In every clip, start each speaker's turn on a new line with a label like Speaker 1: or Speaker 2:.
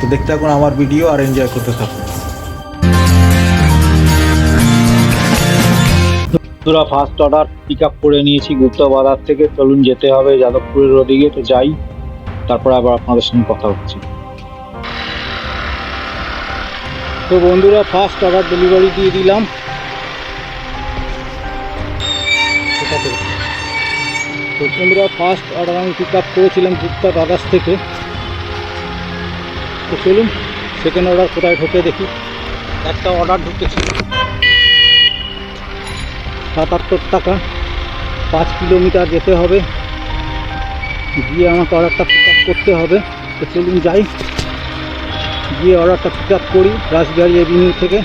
Speaker 1: তো দেখতে থাকুন আমার ভিডিও আর এনজয় করতে থাকুন।
Speaker 2: বন্ধুরা ফার্স্ট অর্ডার পিক আপ করে নিয়েছি গুপ্তা বাজার থেকে। চলুন যেতে হবে যাদবপুরের ওদিকে, তো যাই। তারপর আবার আপনাদের সঙ্গে কথা হচ্ছে। তো বন্ধুরা ফার্স্ট অর্ডার ডেলিভারি দিয়ে দিলাম। তো। বন্ধুরা ফার্স্ট অর্ডার আমি পিক আপ করেছিলাম গুপ্তা বাজার থেকে। তো চলুন সেকেন্ড অর্ডার কোথায় ঢোকে দেখি। একটা অর্ডার ঢুকেছিল সাতাত্তর টাকা, পাঁচ কিলোমিটার যেতে হবে। গিয়ে আমাকে অর্ডারটা পিক আপ করতে হবে। তো চলুন যাই। গিয়ে অর্ডারটা পিক আপ করি রাজবাড়ি এভিনিউ থেকে।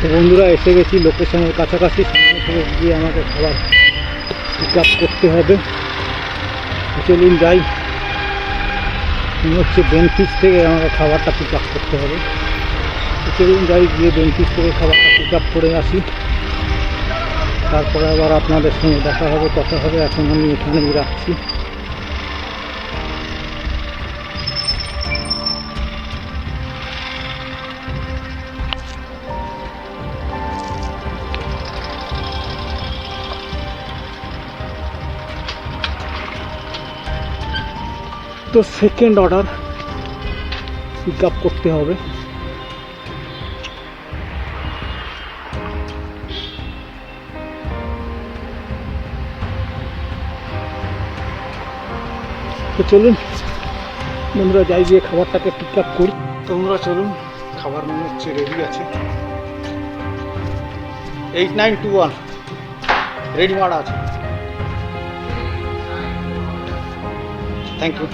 Speaker 2: তো বন্ধুরা, এসে গেছি লোকেশনের কাছাকাছি। গিয়ে আমাকে খাবার পিক আপ করতে হবে। চলুন যাই। হচ্ছে বেনফিস থেকে আমাকে খাবারটা পিক আপ করতে হবে। কিছুদিন যাই গিয়ে বেনফিস থেকে খাবারটা পিক আপ করে আসি। তারপরে আবার আপনাদের সঙ্গে দেখা হবে, কথা হবে। এখন আমি এখানেই রাখছি। তো সেকেন্ড অর্ডার পিক আপ করতে হবে। তো চলুন, বন্ধুরা যাই গিয়ে খাবারটাকে পিক আপ করি। তো বন্ধুরা চলুন, খাবার মনে হচ্ছে রেডি আছে। Eight nine two one ready মারা আছে। থ্যাংক ইউ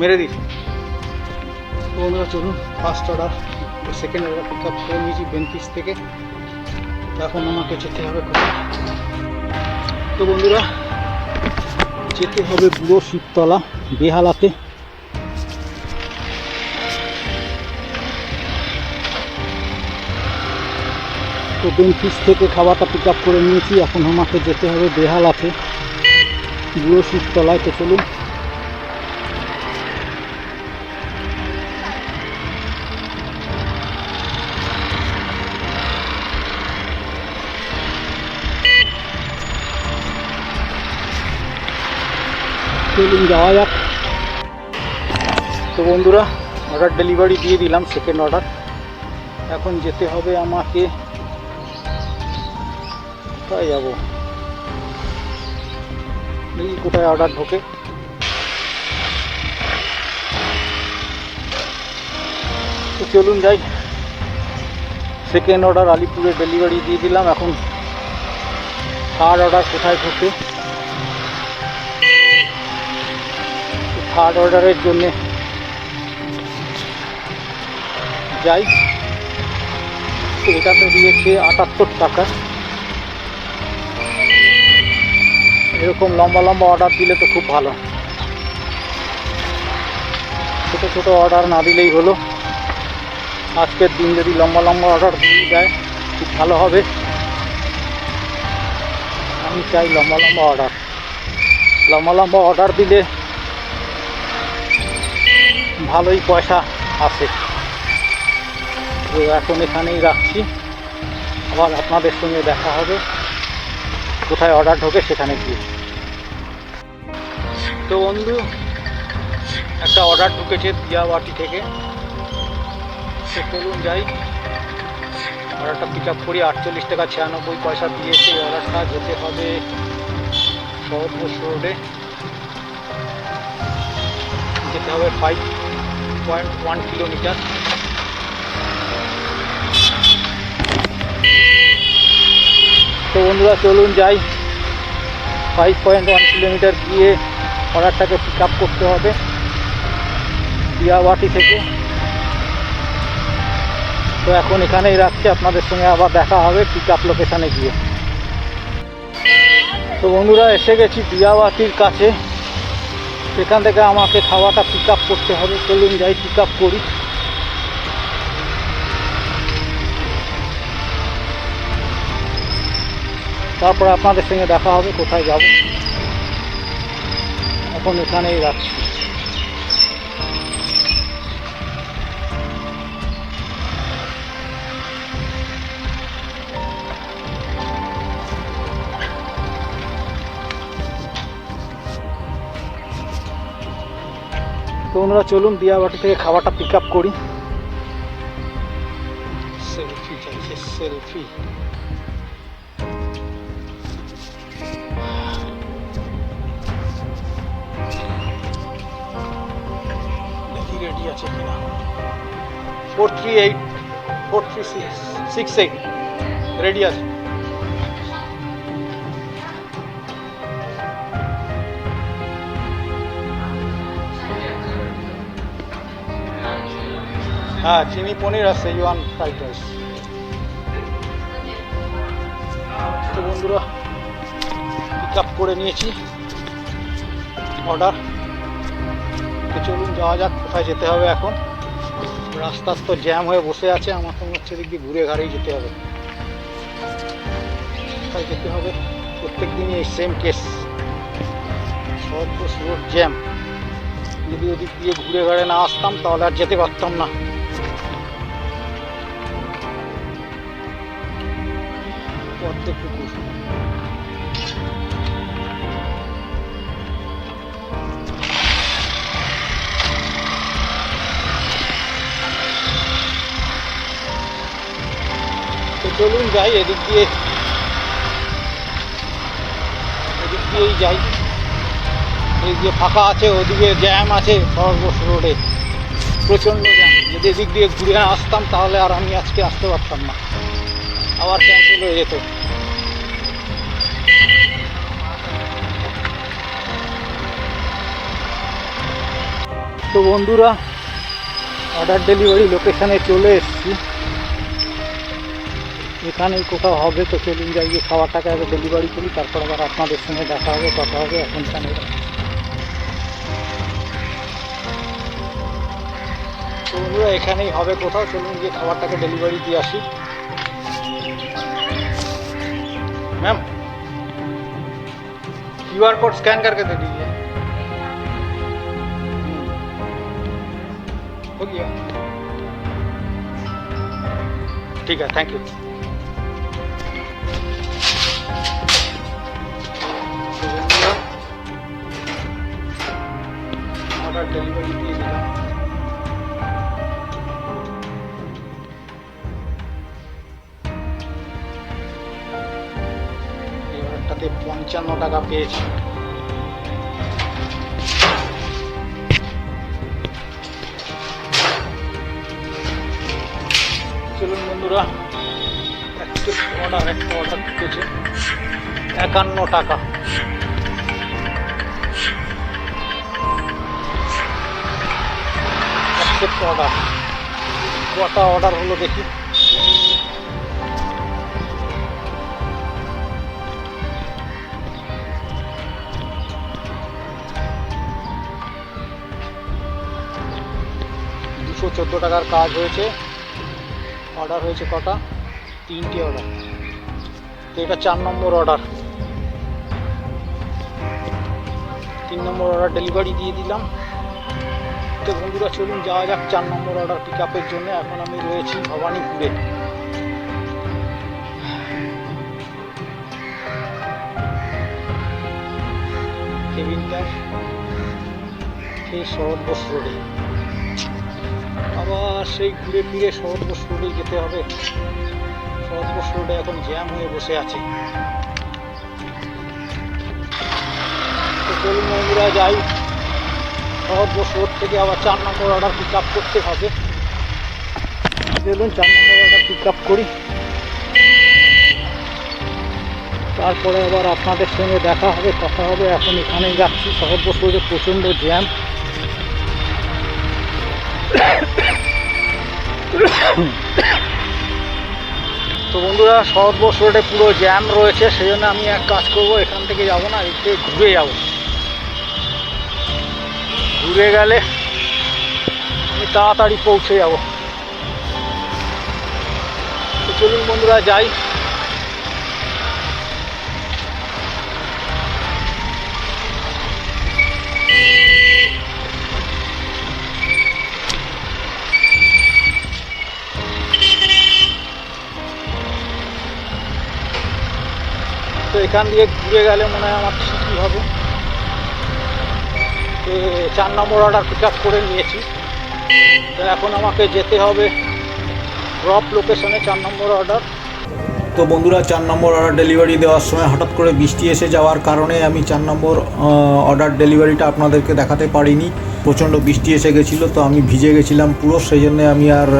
Speaker 2: মেরে দিস তো বন্ধুরা, চলুন first order second order pick up করে নিয়েছি বেনফিস থেকে। এখন আমাকে যেতে হবে তো বন্ধুরা, যেতে হবে পুরো শীততলা বেহালাতে। তো বেনফিস থেকে খাবারটা পিক আপ করে নিয়েছি, এখন আমাকে যেতে হবে বেহালাতে, বুড়ো শীততলায় তো চলুন চলুন যাওয়া যাক। তো বন্ধুরা অর্ডার ডেলিভারি দিয়ে দিলাম সেকেন্ড অর্ডার এখন যেতে হবে আমাকে। কোথায় যাব? দেখি কোথায় অর্ডার ঢোকে? তো চলুন যাই। সেকেন্ড অর্ডার আলিপুরে ডেলিভারি দিয়ে দিলাম। এখন থার্ড অর্ডার কোথায় ঢোকে? থার্ড অর্ডারের জন্যে। যাই, এটাতে দিয়েছে আটাত্তর টাকা। এরকম লম্বা লম্বা অর্ডার দিলে তো খুব ভালো। ছোটো ছোটো অর্ডার না দিলেই হলো। আজকের দিন যদি লম্বা লম্বা অর্ডার দিয়ে যায় খুব ভালো হবে। আমি চাই লম্বা লম্বা অর্ডার লম্বা লম্বা অর্ডার দিলে ভালোই পয়সা আছে। তো এখন এখানেই রাখছি। আবার আপনাদের সঙ্গে দেখা হবে। কোথায় অর্ডার ঢোকে সেখানে গিয়ে। তো বন্ধু, একটা অর্ডার ঢুকেছে দিয়াবাটি থেকে। তো চলুন যাই। অর্ডারটা পিক আপ করি। আটচল্লিশ টাকা ছিয়ানব্বই পয়সা দিয়েছে। অর্ডারটা যেতে হবে সহজ রোডে যেতে হবে ফাইভ পয়েন্ট ওয়ান কিলোমিটার তো বন্ধুরা, চলুন যাই। ফাইভ পয়েন্ট ওয়ান কিলোমিটার গিয়ে অর্ডারটাকে পিক আপ করতে হবে। দিয়াবাটি থেকে। তো এখন এখানেই রাখছি। আপনাদের সঙ্গে আবার দেখা হবে পিক আপ লোকেশানে গিয়ে। তো বন্ধুরা, এসে গেছি দিয়াবাটির কাছে। সেখান থেকে আমাকে খাওয়াটা পিক করতে হবে, চলুন যাই পিক করি। তারপর আপনাদের সঙ্গে দেখা হবে, কোথায় যাব। এখন এখানেই রাখছি। তো ওনারা চলুন দিয়াবাটি থেকে খাবারটা পিক আপ করি। সেলফি চাইছে সেলফি রেডি আছে four three eight four three six six eight ready আছে? হ্যাঁ চিনি পনির আছে ইউয়ান ফ্রাইড রাইস তো বন্ধুরা পিক আপ করে নিয়েছি অর্ডার তো চলুন যাওয়া যাক, কোথায় যেতে হবে এখন। রাস্তার তো জ্যাম হয়ে বসে আছে, আমার তো হচ্ছে দিক দিয়ে ঘুরে ঘাড়েই যেতে হবে। কোথায় যেতে হবে? প্রত্যেক দিনই এই সেম কেস সর্বস রোড জ্যাম যদি ওদিক দিয়ে ঘুরে ঘাড়ে না আসতাম, তাহলে আর যেতে পারতাম না। চলুন যাই, এদিক দিয়ে। এদিক দিয়েই যাই। এই যে ফাঁকা আছে, ওদিকে জ্যাম আছে সর্বস রোডে প্রচণ্ড জ্যাম যদি এদিক দিয়ে ঘুরে আসতাম, তাহলে আর আমি আজকে আসতে পারতাম না। আবার ক্যান্সেল হয়ে যেত। তো বন্ধুরা অর্ডার ডেলিভারি লোকেশানে চলে এসেছি। এখানেই কোথাও হবে তো চলুন যাই গিয়ে খাবারটাকে আগে ডেলিভারি করি তারপর আবার আপনাদের সঙ্গে দেখা হবে কথা হবে এখন এখানে তো বন্ধুরা এখানেই হবে কোথাও চলুন গিয়ে খাবারটাকে ডেলিভারি দিয়ে আসি ma'am Q R code scan करके दे दीजिए हो गया ठीक है थैंक यू ডেলিভারি দিয়েছিলাম এবারটাতে পঞ্চান্ন টাকা পেয়েছি। চলুন বন্ধুরা, একটু অর্ডার একটা অর্ডার ঢুকেছে একান্ন টাকা। অর্ডার কটা অর্ডার হলো দেখি। দুশো চোদ্দ টাকার কাজ হয়েছে। অর্ডার হয়েছে কটা? তিনটে অর্ডার তো এটা চার নম্বর অর্ডার তিন নম্বর অর্ডার ডেলিভারি দিয়ে দিলাম। তো বন্ধুরা চলুন, যাওয়া যাক, চার নম্বর অর্ডার পিক আপের জন্য। এখন আমি রয়েছি ভবানীপুরে। কেবিনটার সেই শরৎবোস রোডে আবার সেই ঘুরে ফিরে শরৎবোস রোডে যেতে হবে। শরৎবোস রোডে এখন জ্যাম হয়ে বসে আছে। তো চলুন বন্ধুরা, যাই। শরৎবোস রোড থেকে আবার চার নম্বর অর্ডার পিক আপ করতে হবে। চলুন চার নম্বর অর্ডার পিক আপ করি। তারপরে আবার আপনাদের সঙ্গে দেখা হবে, কথা হবে। এখন এখানেই যাচ্ছি শরৎবোস রোডে প্রচণ্ড জ্যাম। তো বন্ধুরা শরৎবোস রোডে পুরো জ্যাম রয়েছে। সেই জন্য আমি এক কাজ করব, এখান থেকে যাব না এদিকে ঘুরে যাব। ঘুরে গেলে আমি তাড়াতাড়ি পৌঁছে যাব। চলুন বন্ধুরা, যাই। তো এখান দিয়ে ঘুরে গেলে মনে হয় আমার ঠিকই হবে। চার নম্বর অর্ডার পিক আপ করে নিয়েছি। তো এখন আমাকে যেতে হবে ড্রপ লোকেশনে চার নম্বর অর্ডার
Speaker 1: তো বন্ধুরা, চার নম্বর অর্ডার ডেলিভারি দেওয়ার সময় হঠাৎ করে বৃষ্টি এসে যাওয়ার কারণে আমি চার নম্বর অর্ডার ডেলিভারিটা আপনাদেরকে দেখাতে পারিনি। প্রচণ্ড বৃষ্টি এসে গেছিল, তো আমি ভিজে গেছিলাম পুরো, সেই জন্য আমি আর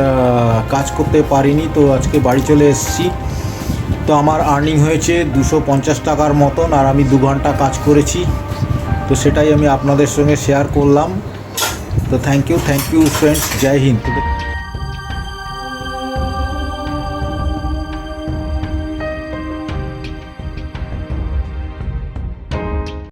Speaker 1: কাজ করতে পারিনি। তো আজকে বাড়ি চলে এসেছি। তো আমার আর্নিং হয়েছে দুশো পঞ্চাশ টাকার মতন, আর আমি দু ঘণ্টা কাজ করেছি। তো সেটাই আমি আপনাদের সঙ্গে শেয়ার করলাম। তো thank you thank you friends Joy Hind.